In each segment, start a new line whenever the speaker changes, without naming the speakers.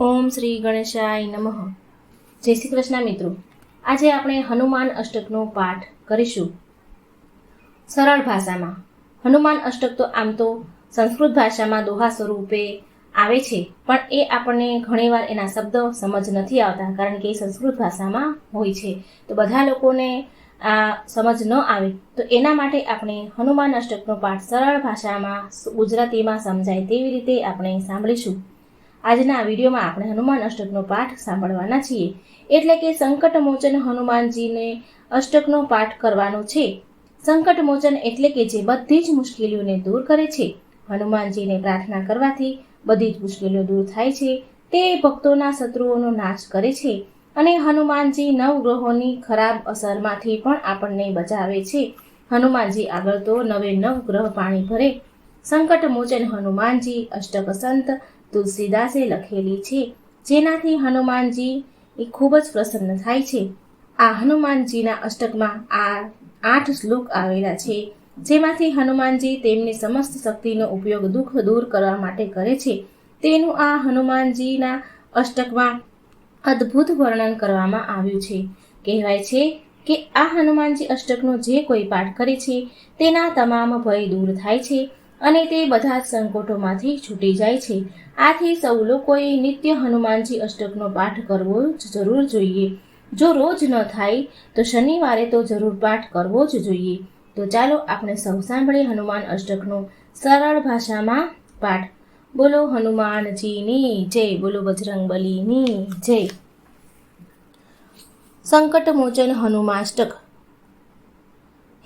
ઓમ શ્રી ગણેશાય નમઃ. જય શ્રી કૃષ્ણ મિત્રો. આજે આપણે હનુમાન અષ્ટકનો પાઠ કરીશું. સરળ ભાષામાં, હનુમાન અષ્ટક તો આમ તો સંસ્કૃત ભાષામાં દોહા સ્વરૂપે આવે છે, પણ એ આપણને ઘણીવાર એના શબ્દો સમજ નથી આવતા, કારણ કે એ સંસ્કૃત ભાષામાં હોય છે. તો બધા લોકોને આ સમજ ન આવે, તો એના માટે આપણે હનુમાન અષ્ટકનો પાઠ સરળ ભાષામાં ગુજરાતીમાં સમજાય તેવી રીતે આપણે સાંભળીશું. આજના વિડીયોમાં આપણે હનુમાન અષ્ટકનો પાઠ સાંભળવાના છીએ. એટલે કે સંકટમોચન હનુમાનજીને અષ્ટકનો પાઠ કરવાનો છે. સંકટમોચન એટલે કે જે બધી જ મુશ્કેલીઓને દૂર કરે છે. હનુમાનજીને પ્રાર્થના કરવાથી બધી જ મુશ્કેલીઓ દૂર થાય છે. તે ભક્તોના શત્રુઓનો નાશ કરે છે અને હનુમાનજી નવગ્રહોની ખરાબ અસરમાંથી પણ આપણને બચાવે છે. હનુમાનજી આગળ તો નવે નવ ગ્રહ પાણી ભરે. સંકટ મોચન હનુમાનજી, અષ્ટક સંત તુલસીદાસે લખેલી છે, જેનાથી હનુમાનજી એ ખૂબ જ પ્રસન્ન થાય છે. આ હનુમાનજીના અષ્ટકમાં આ આઠ શ્લોક આવેલા છે, જેમાંથી હનુમાનજી તેમની સમસ્ત શક્તિનો ઉપયોગ દુઃખ દૂર કરવા માટે કરે છે. તેનું આ હનુમાનજીના અષ્ટકમાં અદ્ભુત વર્ણન કરવામાં આવ્યું છે. કહેવાય છે કે આ હનુમાનજી અષ્ટકનો જે કોઈ પાઠ કરે છે, તેના તમામ ભય દૂર થાય છે. અને તે બધા જ સંકટોમાંથી છૂટી જાય છે. આથી સૌ લોકોએ નિત્ય હનુમાનજી અષ્ટકનો પાઠ કરવો જ જરૂર જોઈએ. જો રોજ ન થાય, તો શનિવારે તો જરૂર પાઠ કરવો જ જોઈએ. તો ચાલો આપણે સૌ સાંભળીએ હનુમાન અષ્ટકનો સરળ ભાષામાં પાઠ. બોલો, હનુમાનજીની જય. બોલો, બજરંગબલીની જય. સંકટમોચન હનુમાષ્ટક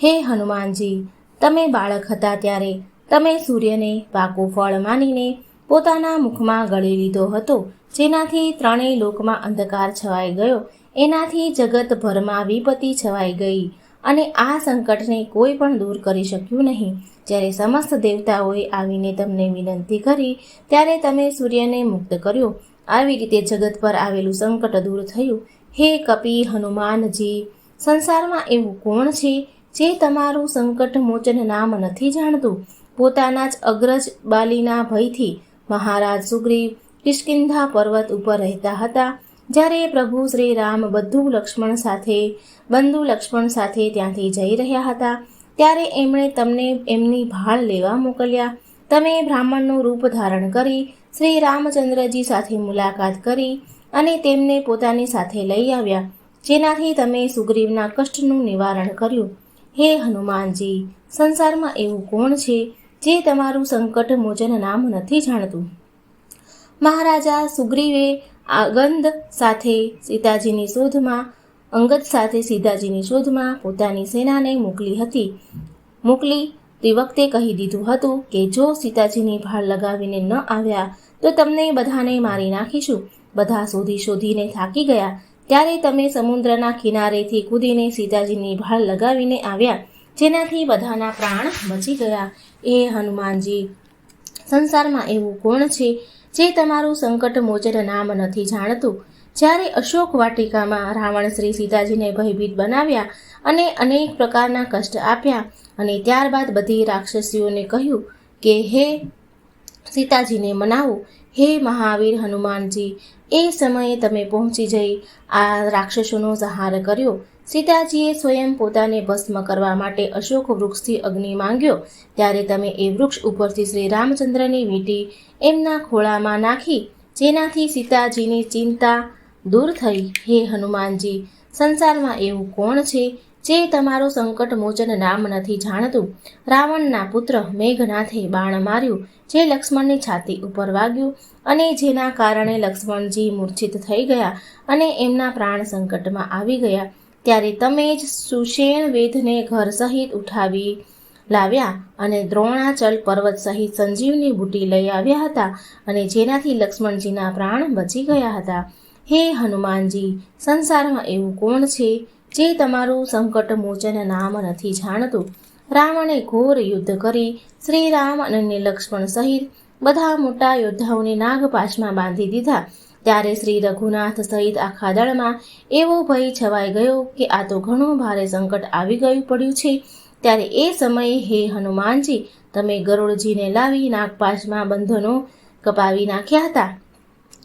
હે હનુમાનજી, તમે બાળક હતા ત્યારે તમે સૂર્યને પાકું ફળ માનીને પોતાના મુખમાં ગળી લીધો હતો, જેનાથી ત્રણેય લોકમાં અંધકાર છવાઈ ગયો, એનાથી જગતભરમાં વિપત્તિ છવાઈ ગઈ અને આ સંકટને કોઈ પણ દૂર કરી શક્યું નહીં. જ્યારે સમસ્ત દેવતાઓએ આવીને તમને વિનંતી કરી, ત્યારે તમે સૂર્યને મુક્ત કર્યો. આવી રીતે જગત પર આવેલું સંકટ દૂર થયું. હે કપી હનુમાનજી, સંસારમાં એવું કોણ છે જે તમારું સંકટ મોચન નામ નથી જાણતું? પોતાના જ અગ્રજ બાલીના ભયથી મહારાજ સુગ્રીવ કિષ્કિંધા પર્વત ઉપર રહેતા હતા, જ્યારે પ્રભુ શ્રી રામ બધું લક્ષ્મણ સાથે, બંધુ લક્ષ્મણ સાથે ત્યાંથી જઈ રહ્યા હતા, ત્યારે એમણે તમને એમની ભાળ લેવા મોકલ્યા. તમે બ્રાહ્મણનું રૂપ ધારણ કરી, શ્રી રામચંદ્રજી સાથે મુલાકાત કરી અને તેમને પોતાની સાથે લઈ આવ્યા, જેનાથી તમે સુગ્રીવના કષ્ટનું નિવારણ કર્યું. હે હનુમાનજી, સંસારમાં એવું કોણ છે જે તમારું સંકટ મોચન નામ નથી જાણતું. મહારાજા સુગ્રીવે આગંદ સાથે સીતાજીની શોધમાં અંગત સાથે સીતાજીની શોધમાં પોતાની સેનાને મોકલી હતી. મોકલી તે વખતે કહી દીધું હતું કે, જો સીતાજીની ભાળ લગાવીને ન આવ્યા, તો તમને બધાને મારી નાખીશું. બધા શોધી શોધીને થાકી ગયા. ત્યારે તમે સમુદ્રના કિનારેથી કૂદીને સીતાજીની ભાળ લગાવીને આવ્યા. જેનાથી બધાના પ્રાણ બચી ગયા. એ હનુમાનજી સંસારમાં એવું કોણ છે, જે તમારું સંકટ મોચન નામ નથી જાણતું. જ્યારે અશોક વાટિકામાં રાવણ શ્રી સીતાજીને ભયભીત બનાવ્યા અને અનેક પ્રકારના કષ્ટ આપ્યા અને ત્યારબાદ બધી રાક્ષસીઓને કહ્યું કે, હે સીતાજીને મનાવો. હે મહાવીર હનુમાનજી, એ સમયે તમે પહોંચી જઈ આ રાક્ષસોનો સહાર કર્યો. સીતાજીએ સ્વયં પોતાને ભસ્મ કરવા માટે અશોક વૃક્ષથી અગ્નિ માંગ્યો. ત્યારે તમે એ વૃક્ષ ઉપરથી શ્રી રામચંદ્રની વીંટી એમના ખોળામાં નાખી, જેનાથી સીતાજીની ચિંતા દૂર થઈ. હે હનુમાનજી, સંસારમાં એવું કોણ છે જે તમારું સંકટ મોચન નામ નથી જાણતું? રાવણના પુત્ર મેઘનાથે બાણ માર્યું, જે લક્ષ્મણની છાતી ઉપર વાગ્યું અને જેના કારણે લક્ષ્મણજી મૂર્છિત થઈ ગયા અને એમના પ્રાણ સંકટમાં આવી ગયા. ત્યારે તમે જ સુષેણ વેદને ઘર સહિત ઉઠાવી લાવ્યા અને દ્રોણાચલ પર્વત સહિત સંજીવની બુટી લઈ આવ્યા હતા અને જેનાથી લક્ષ્મણજીના પ્રાણ બચી ગયા હતા. હે હનુમાનજી, સંસારમાં એવું કોણ છે જે તમારું સંકટ મોચન નામ નથી જાણતું? રાવણે ઘોર યુદ્ધ કરી શ્રી રામ અને લક્ષ્મણ સહિત બધા મોટા યોદ્ધાઓને નાગપાશમાં બાંધી દીધા. ત્યારે શ્રી રઘુનાથ સહિત આખા દળમાં એવો ભય છવાઈ ગયો કે આ તો ઘણું ભારે સંકટ આવી ગયું પડ્યું છે. ત્યારે એ સમયે હે હનુમાનજી, તમે ગરુડજીને લાવી નાગપાશમાં બંધનો કપાવી નાખ્યા હતા.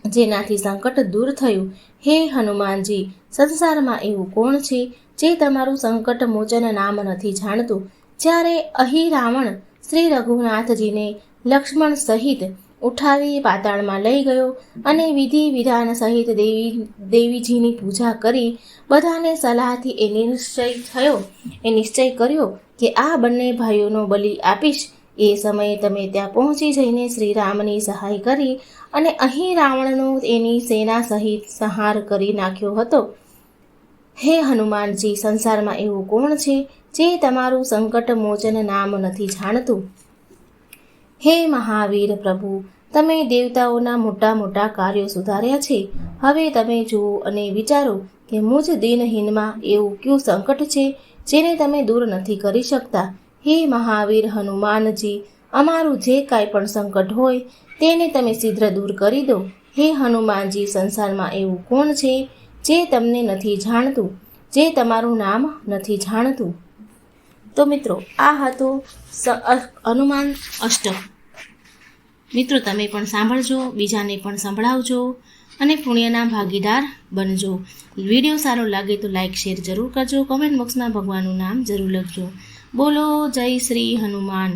જેનાથી સંકટ દૂર થયું. હે હનુમાનજી, સંસારમાં એવું કોણ છે જે તમારું સંકટ મોચન નામ નથી જાણતું? જ્યારે અહીં રાવણ શ્રી રઘુનાથજીને લક્ષ્મણ સહિત ઉઠાવી પાતાળમાં લઈ ગયો અને વિધિ વિધાન સહિત દેવી દેવીજીની પૂજા કરી બધાને સલાહથી એ નિશ્ચય થયો. એ નિશ્ચય કર્યો કે આ બંને ભાઈઓનો બલિ આપીશ. એ સમયે તમે ત્યાં પહોંચી જઈને શ્રીરામની સહાય કરી અને અહીં રાવણનો એની સેના સહિત સંહાર કરી નાખ્યો હતો. હે હનુમાનજી, સંસારમાં એવું કોણ છે જે તમારું સંકટ મોચન નામ નથી જાણતું? હે મહાવીર પ્રભુ, તમે દેવતાઓના મોટા મોટા કાર્યો સુધાર્યા છે. હવે તમે જુઓ અને વિચારો કે મુજ દિનહીનમાં એવું કયું સંકટ છે, જેને તમે દૂર નથી કરી શકતા. હે મહાવીર હનુમાનજી, અમારું જે કાંઈ પણ સંકટ હોય, તેને તમે શીઘ્ર દૂર કરી દો. હે હનુમાનજી, સંસારમાં એવું કોણ છે, જે તમને નથી જાણતું, જે તમારું નામ નથી જાણતું? તો મિત્રો, આ હતો હનુમાન અષ્ટક. મિત્રો, તમે પણ સાંભળજો, બીજાને પણ સંભળાવજો અને પુણ્યના ભાગીદાર બનજો. વીડિયો સારો લાગે તો લાઇક શેર જરૂર કરજો. કોમેન્ટ બોક્સમાં ભગવાનનું નામ જરૂર લખજો. બોલો, જય શ્રી હનુમાન.